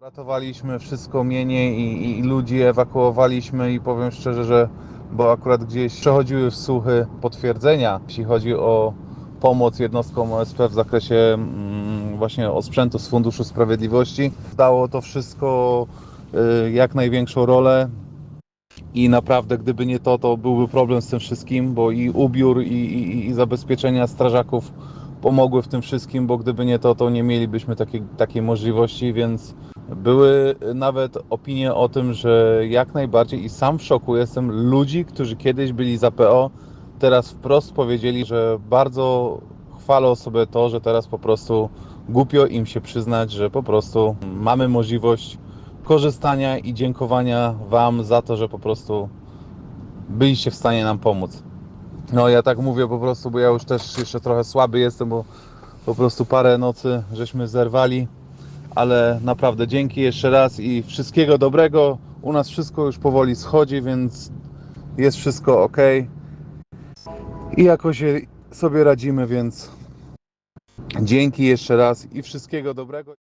Ratowaliśmy wszystko mienie i, i, ludzi ewakuowaliśmy i powiem szczerze, że bo akurat gdzieś przechodziły wsłuchy potwierdzenia, jeśli chodzi o pomoc jednostkom OSP w zakresie mm, właśnie osprzętu z Funduszu Sprawiedliwości. Dało to wszystko y, jak największą rolę i naprawdę gdyby nie to, to byłby problem z tym wszystkim, bo i ubiór i, i, i zabezpieczenia strażaków pomogły w tym wszystkim, bo gdyby nie to, to nie mielibyśmy takiej, takiej możliwości, więc były nawet opinie o tym, że jak najbardziej i sam w szoku jestem ludzi, którzy kiedyś byli za PO, teraz wprost powiedzieli, że bardzo chwalą sobie to, że teraz po prostu głupio im się przyznać, że po prostu mamy możliwość korzystania i dziękowania Wam za to, że po prostu byliście w stanie nam pomóc. No ja tak mówię po prostu, bo ja już też jeszcze trochę słaby jestem, bo po prostu parę nocy żeśmy zerwali, ale naprawdę dzięki jeszcze raz i wszystkiego dobrego. U nas wszystko już powoli schodzi, więc jest wszystko ok. I jakoś sobie radzimy, więc dzięki jeszcze raz i wszystkiego dobrego.